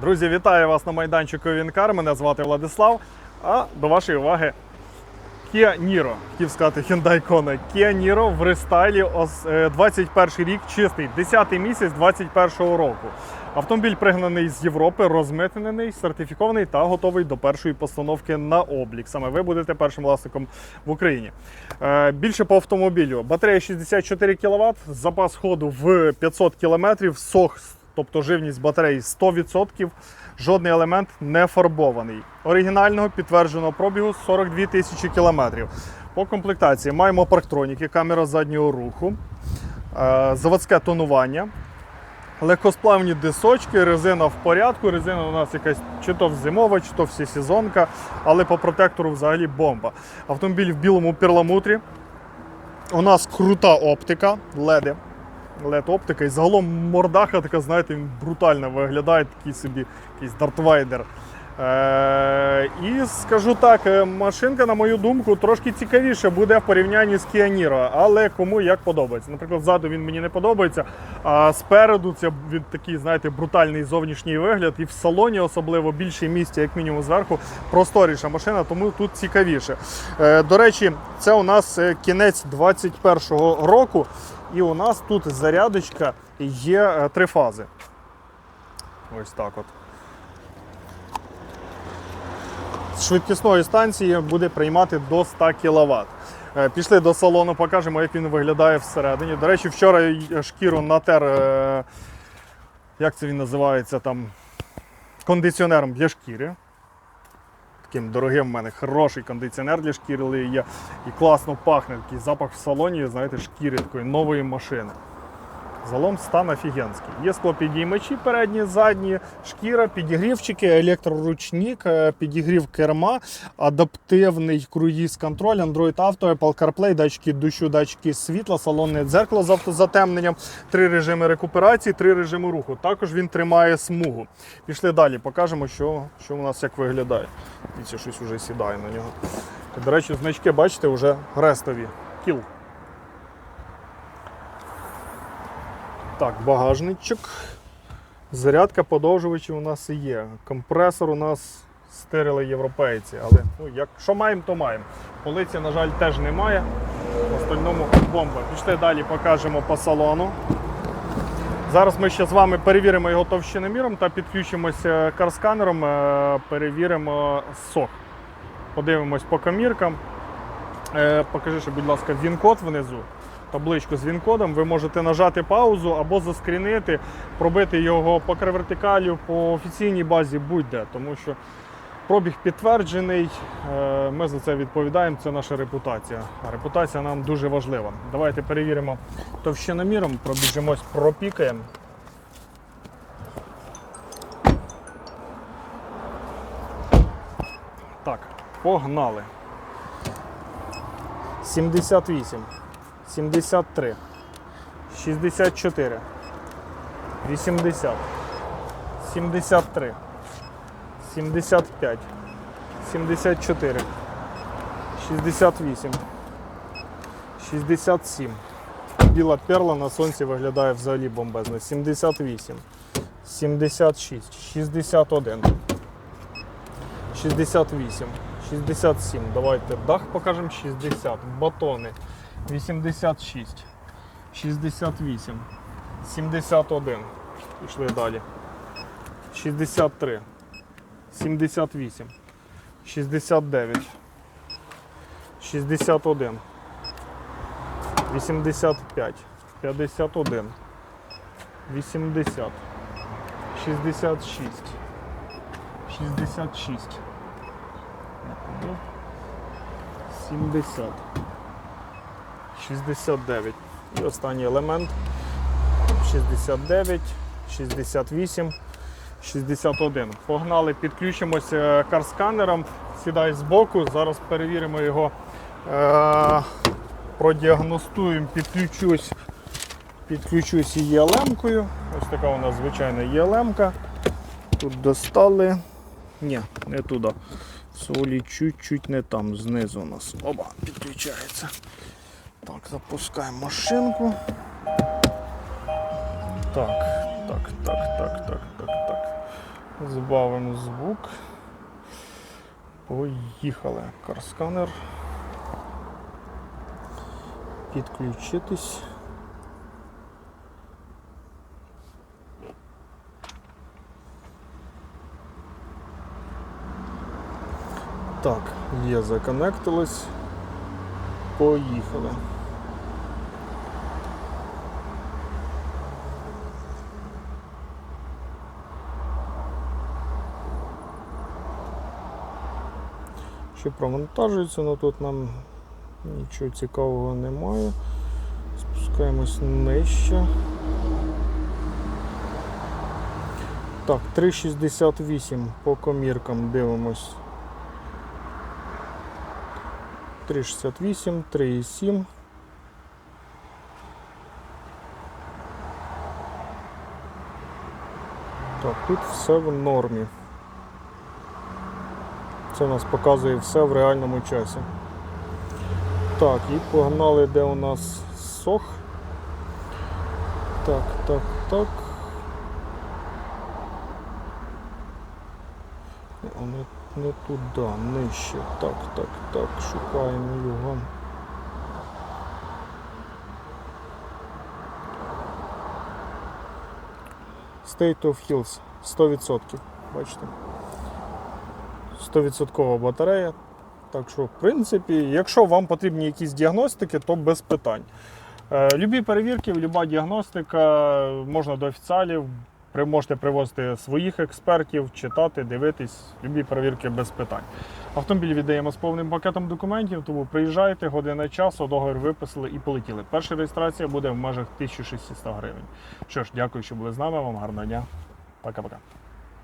Друзі, вітаю вас на майданчику Вінкар. Мене звати Владислав. А до вашої уваги Kia Niro. Хотів сказати Hyundai Kona. Kia Niro в рестайлі ос- е, 21 рік, чистий, 10 місяць 21 року. Автомобіль пригнаний з Європи, розмитнений, сертифікований та готовий до першої постановки на облік. Саме ви будете першим власником в Україні. Е, Більше по автомобілю. Батарея 64 кВт, запас ходу в 500 км, сох тобто живність батареї 100%, жодний елемент не фарбований. Оригінального підтвердженого пробігу 42 тисячі кілометрів. По комплектації маємо парктроніки, камера заднього руху, е, заводське тонування, легкосплавні дисочки, резина в порядку. Резина у нас якась чи то зимова, чи то всесезонка, але по протектору взагалі бомба. Автомобіль в білому перламутрі. У нас крута оптика, леди. LED оптика і загалом мордаха така, знаєте, брутально виглядає, такий собі якийсь дартвайдер. Е, і скажу так, е, машинка, на мою думку, трошки цікавіше буде в порівнянні з Kia Niro, але кому як подобається. Наприклад, ззаду він мені не подобається, а спереду це він такий, знаєте, брутальний зовнішній вигляд, і в салоні особливо більше місця, як мінімум зверху, просторіша машина, тому тут цікавіше. Е, до речі, це у нас е, кінець 21-го року. І у нас тут зарядочка є е, три фази. Ось так от. З швидкісної станції буде приймати до 100 кВт. Пішли до салону, покажемо, як він виглядає всередині. До речі, вчора шкіру натер, е, як це він називається там, кондиціонером для шкіри. Таким дорогим в мене хороший кондиціонер для шкіри є. І класно пахне такий запах в салоні, знаєте, шкіри такої нової машини. Залом стан офігенський. Є склопідіймачі передні, задні, шкіра, підігрівчики, електроручник, е, підігрів керма, адаптивний круїз контроль, Android Auto, Apple CarPlay, датчики дощу, датчики світла, салонне дзеркало з автозатемненням, три режими рекуперації, три режими руху. Також він тримає смугу. Пішли далі, покажемо, що, що у нас як виглядає. Дивіться, щось вже сідає на нього. До речі, значки, бачите, вже рестові. Кіл. Так, багажничок. Зарядка подовжувачів у нас і є. Компресор у нас стирили європейці. Але ну, як, що маємо, то маємо. Полиці, на жаль, теж немає. В остальному бомба. Пішли далі, покажемо по салону. Зараз ми ще з вами перевіримо його товщиноміром та підключимося карсканером, е, перевіримо сок. Подивимось по коміркам. Е, Покажи, ще, будь ласка, він-код внизу. Табличку з він-кодом. Ви можете нажати паузу або заскрінити, пробити його по вертикалю, по офіційній базі будь-де, тому що пробіг підтверджений. е, Ми за це відповідаємо. Це наша репутація. А репутація нам дуже важлива. Давайте перевіримо товщиноміром, пробіжимось, пропікаємо. Так, погнали. 78, 73, 64, 80, 73, 75, 74, 68, 67. Біла перла на сонці виглядає взагалі бомбезно. 78, 76, 61, 68, 67. Давайте дах покажемо. 60. Батони 86, 68, 71. Пішли далі. 63, 78, 69, 61, 85, 51, 80, 66, 66. 70, 69. І останній елемент 69, 68, 61. Погнали, підключимося карсканером, сідай збоку. Зараз перевіримо його, е- продіагностуємо, підключусь, підключусь ЄЛМ-кою. Ось така у нас звичайна ЄЛМ-ка. Тут достали. Ні, не туди. Солі чуть-чуть не там, знизу у нас. Оба, підключається. Так, запускаємо машинку. Так, так, так, так, так, так, так. Збавимо звук. Поїхали. Карсканер. Підключитись. Так, є, законектились. Поїхали. Ще провантажується, але тут нам нічого цікавого немає. Спускаємось нижче. Так, 3,68 по коміркам дивимось. 3,68, 3,7. Так, тут все в нормі. Це у нас показує все в реальному часі. Так, і погнали, де у нас сох. Так, так, так. Не, не туди, нижче. Так, так, так, шукаємо його. State of Hills 100%. Бачите? 100% батарея. Так що, в принципі, якщо вам потрібні якісь діагностики, то без питань. Е, Любі перевірки, люба діагностика, можна до офіціалів, можете привозити своїх експертів, читати, дивитись, любі перевірки без питань. Автомобіль віддаємо з повним пакетом документів, тому приїжджайте, година часу, договір виписали і полетіли. Перша реєстрація буде в межах 1600 гривень. Що ж, дякую, що були з нами. Вам гарного дня. Пока-пока.